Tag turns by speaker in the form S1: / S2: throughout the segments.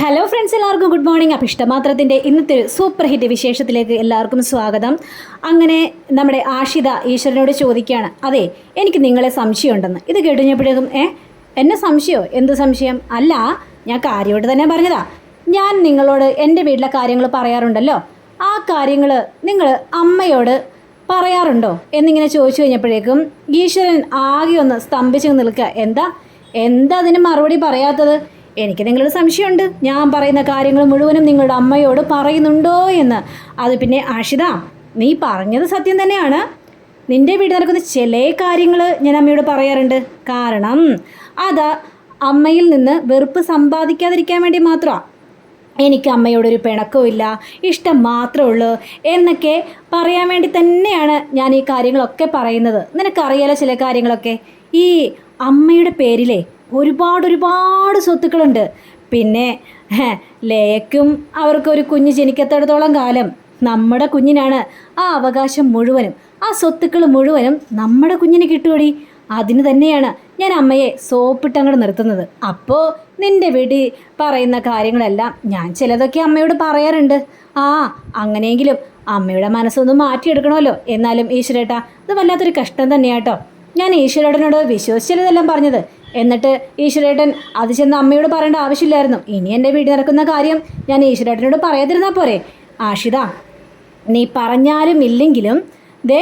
S1: Hello friends എല്ലാവർക്കും good morning appam ഇഷ്ടമാത്രത്തിന്റെ ഇന്നത്തെ ഒരു സൂപ്പർ ഹിറ്റ് വിശേഷത്തിലേക്ക് എല്ലാവർക്കും സ്വാഗതം. അങ്ങനെ നമ്മുടെ ആഷിത ഈശ്വരനോട് ചോദിക്കുകയാണ് അതെ എനിക്ക് നിങ്ങളെ സംശയമുണ്ടെന്ന്. ഇത് കേട്ടുകഴിഞ്ഞപ്പോഴേക്കും ഏ എന്നെ സംശയമോ എന്ത് സംശയം? അല്ല ഞാൻ കാര്യമായിട്ട് തന്നെ പറഞ്ഞതാ. ഞാൻ നിങ്ങളോട് എന്റെ വീട്ടിലെ കാര്യങ്ങൾ പറയാറുണ്ടല്ലോ. ആ കാര്യങ്ങൾ നിങ്ങൾ അമ്മയോട് പറയാറുണ്ടോ? എന്നിങ്ങനെ ചോദിച്ചു കഴിഞ്ഞപ്പോഴേക്കും ഈശ്വരൻ ആകെ ഒന്ന് സ്തംഭിച്ച് നിൽക്കുക. എന്താ? എന്താ അതിന് മറുപടി പറയാത്തത്? എനിക്ക് നിങ്ങളൊരു സംശയമുണ്ട്. ഞാൻ പറയുന്ന കാര്യങ്ങൾ മുഴുവനും നിങ്ങളുടെ അമ്മയോട് പറയുന്നുണ്ടോ എന്ന്. അത് പിന്നെ ആഷിത നീ പറഞ്ഞത് സത്യം തന്നെയാണ്. നിന്റെ വീട് നടക്കുന്ന ചില കാര്യങ്ങൾ ഞാൻ അമ്മയോട് പറയാറുണ്ട്. കാരണം അത് അമ്മയിൽ നിന്ന് വെറുപ്പ് സമ്പാദിക്കാതിരിക്കാൻ വേണ്ടി മാത്രമാണ് എനിക്ക് അമ്മയോടൊരു പിണക്കമില്ല ഇഷ്ടം മാത്രമേ ഉള്ളൂ എന്നൊക്കെ പറയാൻ വേണ്ടി തന്നെയാണ് ഞാൻ ഈ കാര്യങ്ങളൊക്കെ പറയുന്നത്. നിനക്കറിയാലോ ചില കാര്യങ്ങളൊക്കെ. ഈ അമ്മയുടെ പേരിലെ ഒരുപാട് ഒരുപാട് സ്വത്തുക്കളുണ്ട്. പിന്നെ ലേക്കും അവർക്കൊരു കുഞ്ഞ് ജനിക്കത്തിടത്തോളം കാലം നമ്മുടെ കുഞ്ഞിനാണ് ആ അവകാശം മുഴുവനും. ആ സ്വത്തുക്കൾ മുഴുവനും നമ്മുടെ കുഞ്ഞിന് കിട്ടുമടി അതിന് തന്നെയാണ് ഞാൻ അമ്മയെ സോപ്പിട്ടങ്ങോട്ട് നിർത്തുന്നത്. അപ്പോൾ നിന്റെ വീട്ടിൽ പറയുന്ന കാര്യങ്ങളെല്ലാം ഞാൻ ചിലതൊക്കെ അമ്മയോട് പറയാറുണ്ട്. ആ അങ്ങനെയെങ്കിലും അമ്മയുടെ മനസ്സൊന്ന് മാറ്റിയെടുക്കണമല്ലോ. എന്നാലും ഈശ്വരേട്ടാ ഇത് വല്ലാത്തൊരു കഷ്ടം തന്നെയാട്ടോ. ഞാൻ ഈശ്വരേട്ടനോട് വിശ്വസിച്ചതെല്ലാം പറഞ്ഞത്? എന്നിട്ട് ഈശ്വരേട്ടൻ അത് ചെന്ന് അമ്മയോട് പറയേണ്ട ആവശ്യമില്ലായിരുന്നു. ഇനി എന്റെ വീട്ടിൽ നടക്കുന്ന കാര്യം ഞാൻ ഈശ്വരേട്ടനോട് പറയാതിരുന്നാൽ പോരെ. ആഷിത നീ പറഞ്ഞാലും ഇല്ലെങ്കിലും ദേ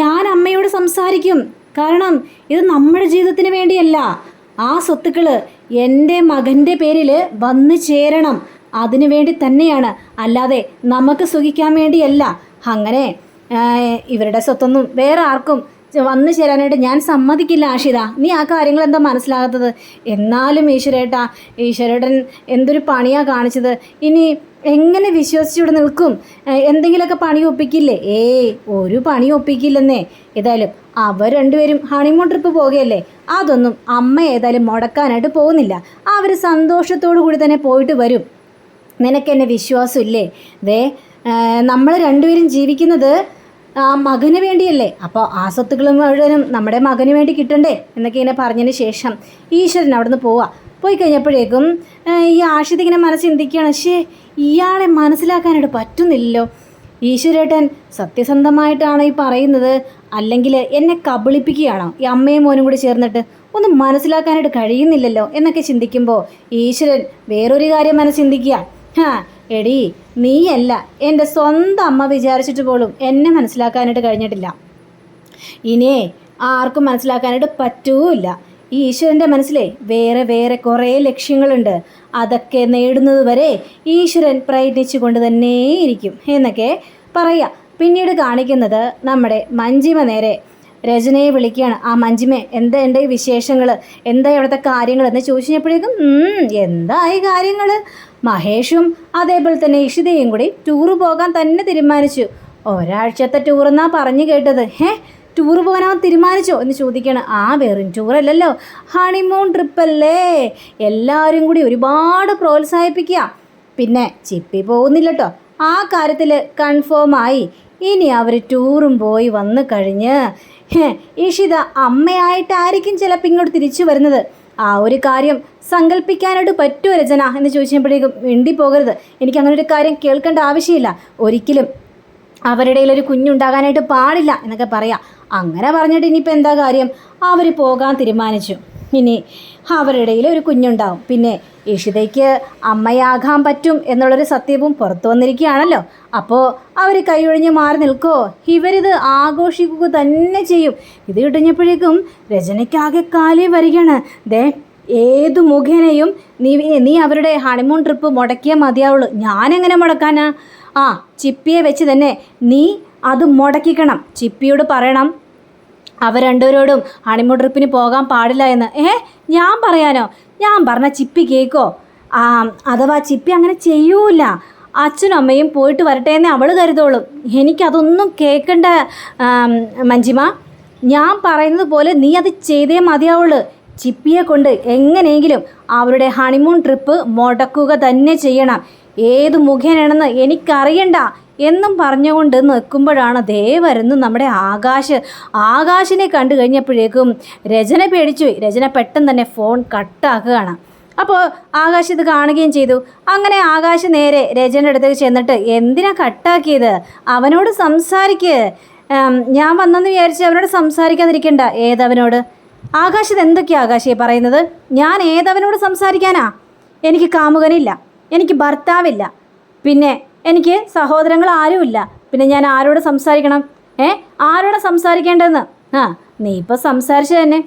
S1: ഞാൻ അമ്മയോട് സംസാരിക്കും. കാരണം ഇത് നമ്മുടെ ജീവിതത്തിന് വേണ്ടിയല്ല. ആ സ്വത്തുക്കൾ എന്റെ മകന്റെ പേരിൽ വന്നു ചേരണം. അതിനു വേണ്ടി തന്നെയാണ്. അല്ലാതെ നമുക്ക് സുഖിക്കാൻ വേണ്ടിയല്ല. അങ്ങനെ ഇവരുടെ സ്വത്തൊന്നും വേറെ ആർക്കും വന്നു ചേരാനായിട്ട് ഞാൻ സമ്മതിക്കില്ല ആഷിത. നീ ആ കാര്യങ്ങൾ എന്താ മനസ്സിലാകാത്തത്? എന്നാലും ഈശ്വരേട്ടാ ഈശ്വരേട്ടൻ എന്തൊരു പണിയാ കാണിച്ചത്. ഇനി എങ്ങനെ വിശ്വസിച്ചിവിടെ നിൽക്കും? എന്തെങ്കിലുമൊക്കെ പണി ഒപ്പിക്കില്ലേ? ഏയ് ഒരു പണി ഒപ്പിക്കില്ലെന്നേ. ഏതായാലും അവർ രണ്ടുപേരും ഹണിമൂൺ ട്രിപ്പ് പോകുകയല്ലേ അതൊന്നും അമ്മ ഏതായാലും മുടക്കാനായിട്ട് പോകുന്നില്ല. അവർ സന്തോഷത്തോടു കൂടി തന്നെ പോയിട്ട് വരും. നിനക്കെന്നെ വിശ്വാസമില്ലേ? ദേ നമ്മൾ രണ്ടുപേരും ജീവിക്കുന്നത് മകന് വേണ്ടിയല്ലേ? അപ്പോൾ ആ സ്വത്തുക്കൾ മുഴുവനും നമ്മുടെ മകന് വേണ്ടി കിട്ടണ്ടേ? എന്നൊക്കെ ഇങ്ങനെ പറഞ്ഞതിന് ശേഷം ഈശ്വരൻ അവിടെ നിന്ന് പോവാ. പോയി കഴിഞ്ഞപ്പോഴേക്കും ഈ ആഷിത് ഇങ്ങനെ മനസ്സ് ചിന്തിക്കുകയാണ് പക്ഷേ ഇയാളെ മനസ്സിലാക്കാനായിട്ട് പറ്റുന്നില്ലല്ലോ. ഈശ്വരേട്ടൻ സത്യസന്ധമായിട്ടാണ് ഈ പറയുന്നത്. അല്ലെങ്കിൽ എന്നെ കബളിപ്പിക്കുകയാണോ? ഈ അമ്മയും മോനും കൂടി ചേർന്നിട്ട് ഒന്നും മനസ്സിലാക്കാനായിട്ട് കഴിയുന്നില്ലല്ലോ എന്നൊക്കെ ചിന്തിക്കുമ്പോൾ ഈശ്വരൻ വേറൊരു കാര്യം മനസ്സിന്തിക്കുക എടി നീയല്ല എന്റെ സ്വന്തം അമ്മ വിചാരിച്ചിട്ട് പോലും എന്നെ മനസ്സിലാക്കാനായിട്ട് കഴിഞ്ഞിട്ടില്ല. ഇനിയേ ആർക്കും മനസ്സിലാക്കാനായിട്ട് പറ്റൂല്ല. ഈ ഈശ്വരന്റെ മനസ്സിലെ വേറെ വേറെ കുറേ ലക്ഷ്യങ്ങളുണ്ട്. അതൊക്കെ നേടുന്നത് വരെ ഈശ്വരൻ പ്രയത്നിച്ചു കൊണ്ട് തന്നെ ഇരിക്കും എന്നൊക്കെ പറയാം. പിന്നീട് കാണിക്കുന്നത് നമ്മുടെ മഞ്ജിമ നേരെ. രചനയെ വിളിക്കുകയാണ്. ആ മഞ്ജിമേ എന്താ എന്റെ വിശേഷങ്ങൾ എന്താ ഇവിടുത്തെ കാര്യങ്ങൾ എന്ന് ചോദിച്ചപ്പോഴേക്കും എന്തായി കാര്യങ്ങൾ മഹേഷും അതേപോലെ തന്നെ ഇഷിതയും കൂടി ടൂറ് പോകാൻ തന്നെ തീരുമാനിച്ചു. ഒരാഴ്ചത്തെ ടൂറെന്നാ പറഞ്ഞു കേട്ടത്. ഹേ ടൂർ പോകാൻ അവൻ തീരുമാനിച്ചോ? എന്ന് ചോദിക്കുകയാണ്. ആ വെറും ടൂറല്ലല്ലോ ഹണിമൂൺ ട്രിപ്പല്ലേ എല്ലാവരും കൂടി ഒരുപാട് പ്രോത്സാഹിപ്പിക്കുക. പിന്നെ ചിപ്പി പോകുന്നില്ലട്ടോ. ആ കാര്യത്തിൽ കൺഫേം ആയി. ഇനി അവർ ടൂറും പോയി വന്നു കഴിഞ്ഞ് ഇഷിത അമ്മയായിട്ടായിരിക്കും ചിലപ്പോൾ ഇങ്ങോട്ട് തിരിച്ചു വരുന്നത്. ആ ഒരു കാര്യം സങ്കല്പിക്കാനായിട്ട് പറ്റുമോ രചന എന്ന് ചോദിച്ചപ്പോഴേക്കും മിണ്ടി പോകരുത്. എനിക്ക് അങ്ങനെ ഒരു കാര്യം കേൾക്കേണ്ട ആവശ്യമില്ല. ഒരിക്കലും അവരുടെ ഒരു കുഞ്ഞുണ്ടാകാനായിട്ട് പാടില്ല എന്നൊക്കെ പറയാം. അങ്ങനെ പറഞ്ഞിട്ട് ഇനിയിപ്പോൾ എന്താ കാര്യം? അവർ പോകാൻ തീരുമാനിച്ചു. ഇനി അവരുടെ ഇടയിൽ ഒരു കുഞ്ഞുണ്ടാവും. പിന്നെ ഇഷിതയ്ക്ക് അമ്മയാകാൻ പറ്റും എന്നുള്ളൊരു സത്യവും പുറത്തു വന്നിരിക്കുകയാണല്ലോ. അപ്പോൾ അവർ കൈയൊഴിഞ്ഞ് മാറി നിൽക്കുമോ ഇവരിത് ആഘോഷിക്കുക തന്നെ ചെയ്യും. ഇത് കിട്ടുന്നപ്പോഴേക്കും രചനയ്ക്കാകെ കാലി വരികയാണ്. ദേ ഏതു മുഖേനയും നീ നീ അവരുടെ ഹണിമൂൺ ട്രിപ്പ് മുടക്കിയാൽ മതിയാവുള്ളൂ. ഞാനെങ്ങനെ മുടക്കാനാ? ആ ചിപ്പിയെ വെച്ച് തന്നെ നീ അത് മുടക്കിക്കണം. ചിപ്പിയോട് പറയണം അവർ രണ്ടുപേരോടും ഹണിമൂൺ ട്രിപ്പിന് പോകാൻ പാടില്ല എന്ന്. ഏ ഞാൻ പറയാനോ? ഞാൻ പറഞ്ഞ ചിപ്പി കേക്കോ? ആ അഥവാ ചിപ്പി അങ്ങനെ ചെയ്യൂല. അച്ഛനും അമ്മയും പോയിട്ട് വരട്ടെ എന്ന് അവൾ കരുതോളും എനിക്കതൊന്നും കേൾക്കണ്ട മഞ്ജിമ. ഞാൻ പറയുന്നത് പോലെ നീ അത് ചെയ്തേ മതിയാവുള്ളൂ. ചിപ്പിയെ കൊണ്ട് എങ്ങനെയെങ്കിലും അവരുടെ ഹണിമൂൺ ട്രിപ്പ് മുടക്കുക തന്നെ ചെയ്യണം. ഏത് മുഖേനയാണെന്ന് എനിക്കറിയണ്ട എന്നും പറഞ്ഞുകൊണ്ട് നിൽക്കുമ്പോഴാണ് ദേ വരുന്നു നമ്മുടെ ആകാശ്. ആകാശിനെ കണ്ടു കഴിഞ്ഞപ്പോഴേക്കും രചന പേടിച്ചു. രചന പെട്ടെന്ന് തന്നെ ഫോൺ കട്ടാക്കുകയാണ്. അപ്പോൾ ആകാശ് ഇത് കാണുകയും ചെയ്തു. അങ്ങനെ ആകാശ് നേരെ രജന്റെ അടുത്തേക്ക് ചെന്നിട്ട് എന്തിനാ കട്ടാക്കിയത്? അവനോട് സംസാരിക്ക്. ഞാൻ വന്നെന്ന് വിചാരിച്ച് അവനോട് സംസാരിക്കാതിരിക്കണ്ട. ഏതവനോട്? ആകാശ് ഇത് എന്തൊക്കെയാണ് ആകാശേ പറയുന്നത്? ഞാൻ ഏതവനോട് സംസാരിക്കാനാ? എനിക്ക് കാമുകനില്ല. എനിക്ക് ഭർത്താവില്ല. പിന്നെ എനിക്ക് സഹോദരങ്ങൾ ആരുമില്ല. പിന്നെ ഞാൻ ആരോട് സംസാരിക്കണം? ഏ? ആരോട് സംസാരിക്കേണ്ടതെന്ന്? ആ നീ ഇപ്പോൾ സംസാരിച്ചു തന്നെ.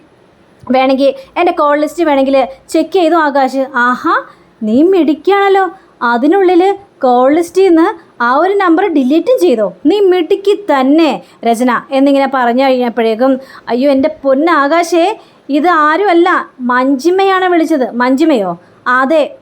S1: വേണമെങ്കിൽ എന്റെ കോൾ ലിസ്റ്റ് വേണമെങ്കിൽ ചെക്ക് ചെയ്തു ആകാശ്. ആഹാ നീ മിടിക്കുകയാണല്ലോ അതിനുള്ളിൽ കോൾ ലിസ്റ്റിൽ നിന്ന് ആ ഒരു നമ്പർ ഡിലീറ്റും ചെയ്തോ. നീ മിടുക്കി തന്നെ രചന. എന്നിങ്ങനെ പറഞ്ഞു കഴിഞ്ഞപ്പോഴേക്കും അയ്യോ എന്റെ പൊന്നാകാശേ ഇത് ആരുമല്ല. മഞ്ജിമയാണ് വിളിച്ചത്. മഞ്ജിമയോ? അതെ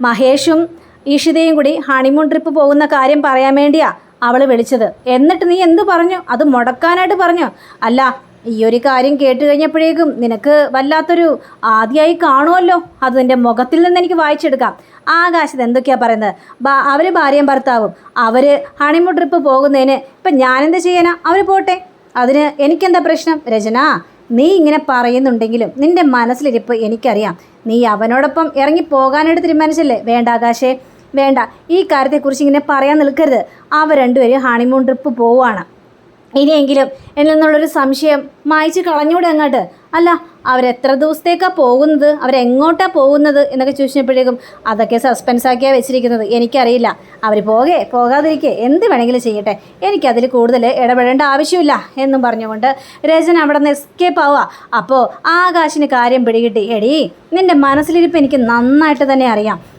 S1: മഹേഷും ഈഷിതയും കൂടി ഹണിമൂൺ ട്രിപ്പ് പോകുന്ന കാര്യം പറയാൻ വേണ്ടിയാ അവൾ വിളിച്ചത്. എന്നിട്ട് നീ എന്ത് പറഞ്ഞു? അത് മുടക്കാനായിട്ട് പറഞ്ഞു. അല്ല ഈ ഒരു കാര്യം കേട്ട് കഴിഞ്ഞപ്പോഴേക്കും നിനക്ക് വല്ലാത്തൊരു ആദ്യമായി കാണുമല്ലോ. അത് നിന്റെ മുഖത്തിൽ നിന്ന് എനിക്ക് വായിച്ചെടുക്കാം. ആകാശത്ത് എന്തൊക്കെയാണ് പറയുന്നത്? ബാ അവർ ഭാര്യയും ഭർത്താവും. അവർ ഹണിമൂൺ ട്രിപ്പ് പോകുന്നതിന് ഇപ്പം ഞാനെന്ത് ചെയ്യാനാ? അവർ പോട്ടെ. അതിന് എനിക്കെന്താ പ്രശ്നം? രചന നീ ഇങ്ങനെ പറയുന്നുണ്ടെങ്കിലും നിന്റെ മനസ്സിലിരിപ്പ് എനിക്കറിയാം. നീ അവനോടൊപ്പം ഇറങ്ങി പോകാനായിട്ട് തീരുമാനിച്ചല്ലേ? വേണ്ട ആകാശേ വേണ്ട. ഈ കാര്യത്തെക്കുറിച്ച് ഇങ്ങനെ പറയാൻ നിൽക്കരുത്. അവർ രണ്ടുപേരും ഹണിമൂൺ ട്രിപ്പ് പോവുകയാണ്. ഇനിയെങ്കിലും എന്നിൽ നിന്നുള്ളൊരു സംശയം മായിച്ച് കളഞ്ഞൂടെ അങ്ങോട്ട്. അല്ല അവരെത്ര ദിവസത്തേക്കാണ് പോകുന്നത്? അവരെങ്ങോട്ടാണ് പോകുന്നത്? എന്നൊക്കെ ചോദിച്ചപ്പോഴേക്കും അതൊക്കെ സസ്പെൻസ് ആക്കിയാണ് വെച്ചിരിക്കുന്നത്. എനിക്കറിയില്ല. അവർ പോകെ പോകാതിരിക്കേ എന്ത് വേണമെങ്കിലും ചെയ്യട്ടെ. എനിക്കതിൽ കൂടുതൽ ഇടപെടേണ്ട ആവശ്യമില്ല എന്നും പറഞ്ഞുകൊണ്ട് രചന അവിടെ നിന്ന് എസ്കേപ്പ് ആവുക. അപ്പോൾ ആകാശിന് കാര്യം പിടികിട്ടി. എടി നിന്റെ മനസ്സിലിരിപ്പ് എനിക്ക് നന്നായിട്ട് തന്നെ അറിയാം.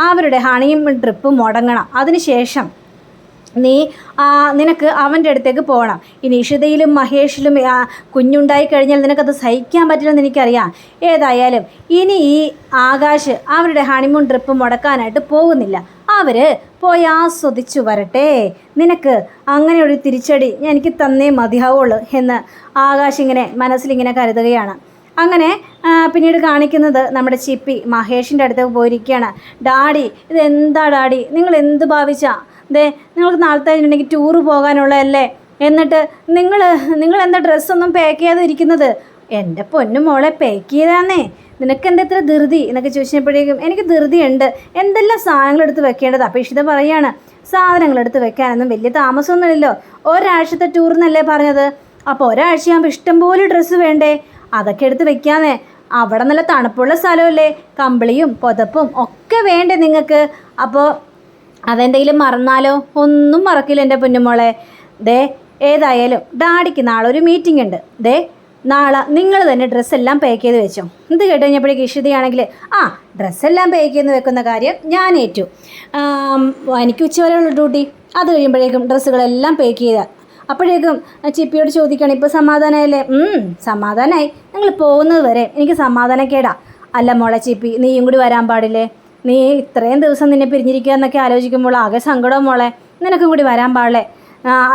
S1: അവരുടെ ഹണിയും ട്രിപ്പ് മുടങ്ങണം. അതിനുശേഷം നീ നിനക്ക് അവന്റെ അടുത്തേക്ക് പോകണം. ഇനി ഇഷിതയിലും മഹേഷിലും കുഞ്ഞുണ്ടായി കഴിഞ്ഞാൽ നിനക്കത് സഹിക്കാൻ പറ്റില്ലെന്ന് എനിക്കറിയാം. ഏതായാലും ഇനി ഈ ആകാശ് അവരുടെ ഹണിമൂൺ ട്രിപ്പ് മുടക്കാനായിട്ട് പോകുന്നില്ല. അവർ പോയി ആസ്വദിച്ചു വരട്ടെ. നിനക്ക് അങ്ങനെ ഒരു തിരിച്ചടി എനിക്ക് തന്നേ മതിയാവുള്ളൂ എന്ന് ആകാശ് ഇങ്ങനെ മനസ്സിലിങ്ങനെ കരുതുകയാണ്. അങ്ങനെ പിന്നീട് കാണിക്കുന്നത് നമ്മുടെ ചിപ്പി മഹേഷിന്റെ അടുത്തേക്ക് പോയിരിക്കുകയാണ്. ഡാഡി ഇതെന്താ ഡാഡി? നിങ്ങൾ എന്ത് ഭാവിച്ചാ? ദേ നിങ്ങൾക്ക് നാളത്തെ കഴിഞ്ഞിട്ടുണ്ടെങ്കിൽ ടൂറ് പോകാനുള്ളതല്ലേ? എന്നിട്ട് നിങ്ങൾ നിങ്ങൾ എന്താ ഡ്രസ്സൊന്നും പാക്ക് ചെയ്യാതെ ഇരിക്കുന്നത്? എന്റെ പൊന്നു മോളെ പാക്ക് ചെയ്താന്നേ. നിനക്ക് എന്താ ഇത്ര ധൃതി? എന്നൊക്കെ ചോദിച്ചപ്പോഴേക്കും എനിക്ക് ധൃതിയുണ്ട്. എന്തെല്ലാം സാധനങ്ങൾ എടുത്ത് വെക്കേണ്ടത്? അപ്പോൾ ഇഷിത പറയാണ്. സാധനങ്ങൾ എടുത്ത് വെക്കാനൊന്നും വലിയ താമസമൊന്നുമില്ലല്ലോ. ഒരാഴ്ചത്തെ ടൂർ എന്നല്ലേ പറഞ്ഞത്? അപ്പോൾ ഒരാഴ്ചയാകുമ്പോൾ ഇഷ്ടംപോലെ ഡ്രസ്സ് വേണ്ടേ? അതൊക്കെ എടുത്ത് വെക്കാന്നേ. അവിടെ നല്ല തണുപ്പുള്ള സ്ഥലമല്ലേ? കമ്പിളിയും പുതപ്പും ഒക്കെ വേണ്ടേ നിങ്ങൾക്ക്? അപ്പോൾ അതെന്തെങ്കിലും മറന്നാലോ? ഒന്നും മറക്കില്ല എന്റെ പൊന്നുമോളെ. ദേ ഏതായാലും ഡാഡിക്ക് നാളെ ഒരു മീറ്റിംഗ് ഉണ്ട്. ദേ നാളെ നിങ്ങൾ തന്നെ ഡ്രസ്സെല്ലാം പാക്ക് ചെയ്ത് വെച്ചോ. ഇത് കേട്ട് കഴിഞ്ഞപ്പോഴേക്ക് ഇഷിതയാണെങ്കിൽ ആ ഡ്രസ്സെല്ലാം പാക്ക് ചെയ്ത് വെക്കുന്ന കാര്യം ഞാൻ ഏറ്റു. എനിക്ക് ഉച്ചവരെയുള്ള ഡ്യൂട്ടി അത് കഴിയുമ്പോഴേക്കും ഡ്രസ്സുകളെല്ലാം പാക്ക് ചെയ്ത. അപ്പോഴേക്കും ചിപ്പിയോട് ചോദിക്കുകയാണ് ഇപ്പോൾ സമാധാനമായല്ലേ സമാധാനമായി നിങ്ങൾ പോകുന്നത് വരെ എനിക്ക് സമാധാനക്കേടാ. അല്ല മോളെ ചിപ്പി നീയും കൂടി വരാൻ പാടില്ലേ? നീ ഇത്രയും ദിവസം നിന്നെ പിരിഞ്ഞിരിക്കുക എന്നൊക്കെ ആലോചിക്കുമ്പോൾ ആകെ സങ്കടം മോളെ. നിനക്കും കൂടി വരാൻ പാടില്ലേ?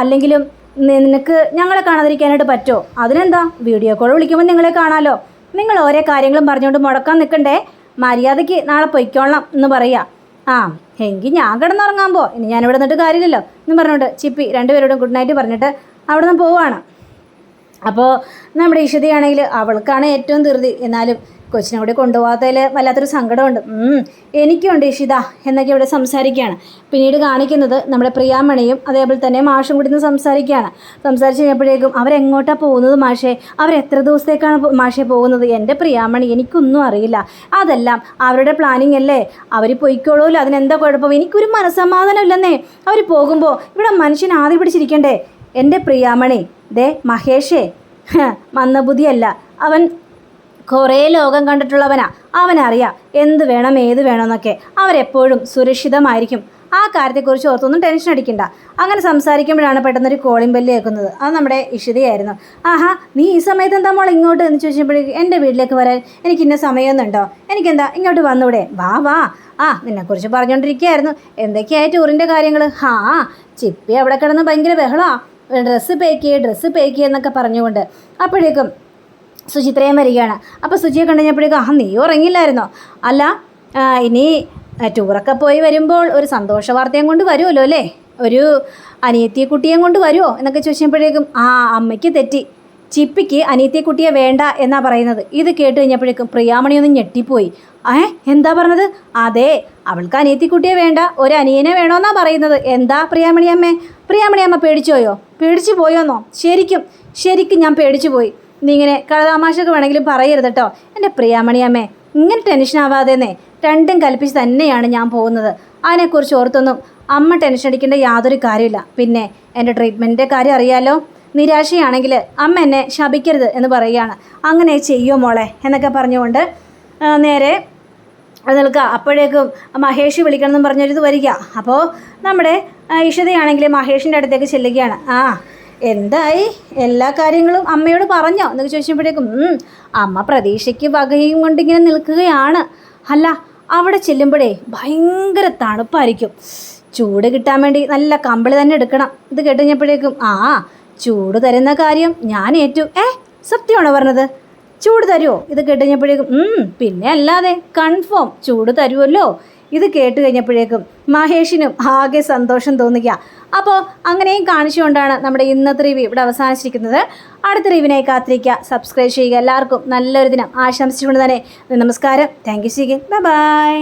S1: അല്ലെങ്കിലും നിനക്ക് ഞങ്ങളെ കാണാതിരിക്കാനായിട്ട് പറ്റുമോ അതിനെന്താ? വീഡിയോ കോൾ വിളിക്കുമ്പോൾ നിങ്ങളെ കാണാമല്ലോ നിങ്ങൾ ഓരോ കാര്യങ്ങളും പറഞ്ഞുകൊണ്ട് മുടക്കാൻ നിൽക്കണ്ടേ? മര്യാദയ്ക്ക് നാളെ പൊയ്ക്കോളാം എന്ന് പറയുക ആ എങ്കിൽ ഞാൻ കിടന്നുറങ്ങാൻ പോ. ഇനി ഞാനിവിടെ നിന്നിട്ട് കാര്യമില്ലല്ലോ എന്ന് പറഞ്ഞുകൊണ്ട് ചിപ്പി രണ്ടുപേരോടും ഗുഡ് നൈറ്റ് പറഞ്ഞിട്ട് അവിടെ നിന്ന് പോവാണ്. അപ്പോൾ നമ്മുടെ ഇഷിതയാണെങ്കിൽ അവൾക്കാണ് ഏറ്റവും ധൃതി. എന്നാലും കൊച്ചിനെ കൂടി കൊണ്ടുപോകാത്തതിൽ വല്ലാത്തൊരു സങ്കടമുണ്ട്. എനിക്കുണ്ട് ഇഷിത എന്നൊക്കെ ഇവിടെ സംസാരിക്കുകയാണ്. പിന്നീട് കാണിക്കുന്നത് നമ്മുടെ പ്രിയാമണിയും അതേപോലെ തന്നെ മാഷും കൂടി നിന്ന് സംസാരിക്കുകയാണ്. സംസാരിച്ച് കഴിഞ്ഞപ്പോഴേക്കും അവരെങ്ങോട്ടാണ് പോകുന്നത് മാഷേ? അവരെത്ര ദിവസത്തേക്കാണ് മാഷെ പോകുന്നത്? എന്റെ പ്രിയാമണി എനിക്കൊന്നും അറിയില്ല. അതെല്ലാം അവരുടെ പ്ലാനിങ് അല്ലേ? അവർ പൊയ്ക്കോളൂല്ലോ അതിനെന്താ കുഴപ്പം? എനിക്കൊരു മനസ്സമാധാനം ഇല്ലെന്നേ. അവർ പോകുമ്പോൾ ഇവിടെ മനുഷ്യൻ ആദ്യം പിടിച്ചിരിക്കണ്ടേ? എന്റെ പ്രിയാമണി ദേ മഹേഷേ. മന്ദബുദ്ധിയല്ല അവൻ കുറേ ലോകം കണ്ടിട്ടുള്ളവനാ. അവനറിയാം എന്ത് വേണം ഏത് വേണമെന്നൊക്കെ അവരെപ്പോഴും സുരക്ഷിതമായിരിക്കും. ആ കാര്യത്തെക്കുറിച്ച് ഓർത്തൊന്നും ടെൻഷൻ അടിക്കണ്ട. അങ്ങനെ സംസാരിക്കുമ്പോഴാണ് പെട്ടെന്നൊരു കോളിംഗ് ബെല്ല് കേൾക്കുന്നത്. അത് നമ്മുടെ ഇഷിതയായിരുന്നു. ആഹാ നീ ഈ സമയത്ത് എന്താ മോൾ ഇങ്ങോട്ട് എന്ന് ചോദിച്ചപ്പോഴേക്കും എന്റെ വീട്ടിലേക്ക് വരാൻ എനിക്ക് ഇന്ന സമയമൊന്നുണ്ടോ? എനിക്കെന്താ ഇങ്ങോട്ട് വന്നൂടെ? വാ വാ. ആ നിന്നെക്കുറിച്ച് പറഞ്ഞുകൊണ്ടിരിക്കുകയായിരുന്നു എന്തൊക്കെയായി ടൂറിന്റെ കാര്യങ്ങൾ ഹാ ചിപ്പി അവിടെ കിടന്ന് ഭയങ്കര ബഹളമാണ് ഡ്രസ്സ് പേക്ക് ഡ്രസ്സ് പേക്ക് എന്നൊക്കെ പറഞ്ഞുകൊണ്ട്. അപ്പോഴേക്കും സുചിത്രയും വരികയാണ്. അപ്പോൾ സുചിയെ കണ്ടുകഴിഞ്ഞപ്പോഴേക്കും ആ നീ ഉറങ്ങില്ലായിരുന്നോ അല്ല ഇനി ടൂറൊക്കെ പോയി വരുമ്പോൾ ഒരു സന്തോഷ വാർത്തയും കൊണ്ട് വരുമല്ലോ അല്ലേ? ഒരു അനിയത്തിയെ കുട്ടിയെയും കൊണ്ട് വരുമോ? എന്നൊക്കെ ചോദിച്ചപ്പോഴേക്കും ആ അമ്മയ്ക്ക് തെറ്റി. ചിപ്പിക്ക് അനിയത്തിയെ കുട്ടിയെ വേണ്ട എന്നാ പറയുന്നത്. ഇത് കേട്ട് കഴിഞ്ഞപ്പോഴേക്കും പ്രിയാമണി ഒന്ന് ഞെട്ടിപ്പോയി. ഏ എന്താ പറഞ്ഞത്? അതെ അവൾക്ക് അനിയത്തിക്കുട്ടിയെ വേണ്ട. ഒരു അനിയനെ വേണമെന്നാ പറയുന്നത്. എന്താ പ്രിയാമണി അമ്മേ പ്രിയാമണി അമ്മ പേടിച്ചു പോയോ പേടിച്ചു പോയോന്നോ ശരിക്കും ശരിക്കും ഞാൻ പേടിച്ചു പോയി നീ ഇങ്ങനെ കളതാമാശൊക്കെ വേണമെങ്കിലും പറയരുത് കേട്ടോ എന്റെ പ്രിയാമണിയമ്മേ ഇങ്ങനെ ടെൻഷൻ ആവാതെന്നേ രണ്ടും കൽപ്പിച്ച് തന്നെയാണ് ഞാൻ പോകുന്നത്. അതിനെക്കുറിച്ച് ഓർത്തൊന്നും അമ്മ ടെൻഷൻ അടിക്കേണ്ട യാതൊരു കാര്യമില്ല. പിന്നെ എന്റെ ട്രീറ്റ്മെന്റിന്റെ കാര്യം അറിയാലോ? നിരാശയാണെങ്കിൽ അമ്മ എന്നെ ശപിക്കരുത് എന്ന് പറയുകയാണ്. അങ്ങനെ ചെയ്യോ മോളെ? എന്നൊക്കെ പറഞ്ഞുകൊണ്ട് നേരെ നിൽക്കുക. അപ്പോഴേക്കും മഹേഷ് വിളിക്കണം എന്ന് പറഞ്ഞൊരിത് വരിക. അപ്പോൾ നമ്മുടെ ഇഷതയാണെങ്കിൽ മഹേഷിന്റെ അടുത്തേക്ക് ചെല്ലുകയാണ്. ആ എന്തായി? എല്ലാ കാര്യങ്ങളും അമ്മയോട് പറഞ്ഞോ? എന്നൊക്കെ ചോദിച്ചപ്പോഴേക്കും "ഉം, അമ്മ പ്രതീക്ഷയ്ക്ക് വകയും കൊണ്ടിങ്ങനെ നിൽക്കുകയാണ്. അല്ല അവിടെ ചെല്ലുമ്പോഴേ ഭയങ്കര തണുപ്പായിരിക്കും. ചൂട് കിട്ടാൻ വേണ്ടി നല്ല കമ്പിളി തന്നെ എടുക്കണം. ഇത് കേട്ടുകഴിഞ്ഞപ്പോഴേക്കും ആ ചൂട് തരുന്ന കാര്യം ഞാൻ ഏറ്റു. ഏ സത്യമാണോ പറഞ്ഞത്? ചൂട് തരുമോ ഇത് കേട്ട് കഴിഞ്ഞപ്പോഴേക്കും "ഉം, പിന്നെ അല്ലാതെ കൺഫേം. ചൂട് തരുമല്ലോ ഇത് കേട്ട് കഴിഞ്ഞപ്പോഴേക്കും മഹേഷിനും ആകെ സന്തോഷം തോന്നുക അപ്പോൾ അങ്ങനെയും കാണിച്ചുകൊണ്ടാണ് നമ്മുടെ ഇന്നത്തെ റിവ്യൂ ഇവിടെ അവസാനിച്ചിരിക്കുന്നത്. അടുത്ത റിവിനായി കാത്തിരിക്കുക. സബ്സ്ക്രൈബ് ചെയ്യുക. എല്ലാവർക്കും നല്ലൊരു ദിനം ആശംസിച്ചുകൊണ്ട് തന്നെ നമസ്കാരം. Thank you സീഗൻ by